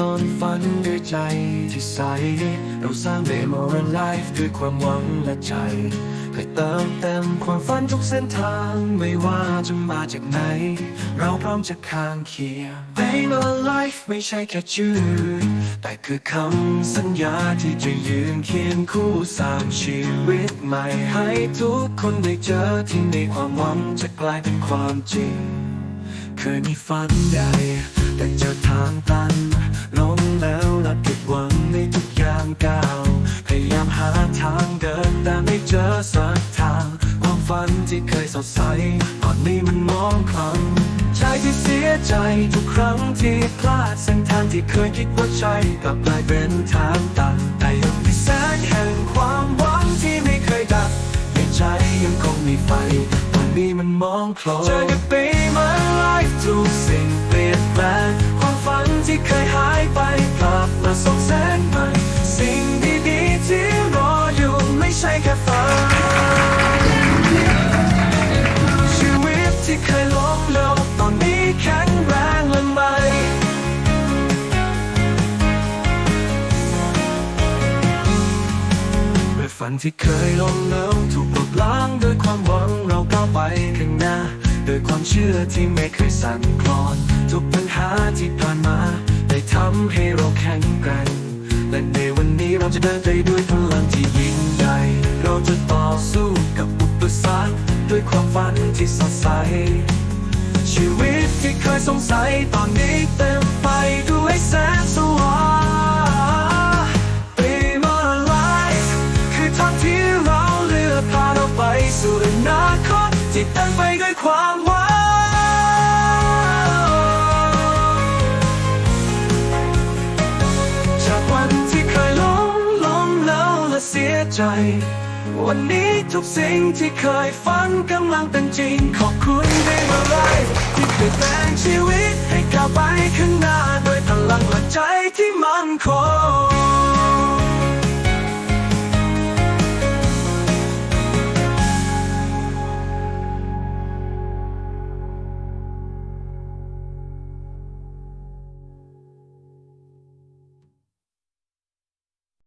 ต้นฝันด้วยใจที่ใส เราสร้าง Memorial Life ด้วยความหวังและใจเพื่อเติมเต็มความฝันทุกเส้นทางไม่ว่าจะมาจากไหน เราพร้อมจะข้างเคียง Memorial Life ไม่ใช่แค่ชื่อ แต่คือคำสัญญาที่จะยืนเคียงคู่สร้างชีวิตใหม่ ให้ทุกคนได้เจอที่ในความหวังจะกลายเป็นความจริง เคยมีฝันใหญ่ แต่เจอทางตันล้มแล้วและผิดหวังในทุกอย่างก้าวพยายามหาทางเดินแต่ไม่เจอสักทางความฝันที่เคยสดใสตอนนี้มันมองคล้ำใจที่เสียใจทุกครั้งที่พลาดเส้นทางที่เคยคิดว่าใช่กลับกลายเป็นทางตันแต่ยังมีแสงแห่งความหวังที่ไม่เคยดับในใจยังคงมีไฟตอนนี้มันมองคลนเจอกับปีมาไฝันที่เคยล้มเหลวถูกปลุกล้างด้วยความหวังเราก้าวไปข้างหน้าด้วยความเชื่อที่ไม่เคยสั่นคลอน ทุกปัญหาที่ผ่านมา ได้ทำให้เราแข็งแกร่งและในวันนี้เราจะเดินไปด้วยพลังที่ยิ่งใหญ่เราจะต่อสู้กับอุปสรรคด้วยความฝันที่สดใสชีวิตที่เคยสงสัยตอนนี้เต็มไปด้วยางที่เราเลือกพาเราไปสู่อนาคตที่เต็มไปด้วยความหวังจากวันที่เคยล้มล้มแล้วและเสียใจ วันนี้ทุกสิ่งที่เคยฝันกำลังเป็นจริง ขอบคุณได้มาไลฟ์ที่เปลี่ยนแปลงชีวิต ให้ก้าวไปข้างหน้าด้วยพลังและใจที่มั่นคง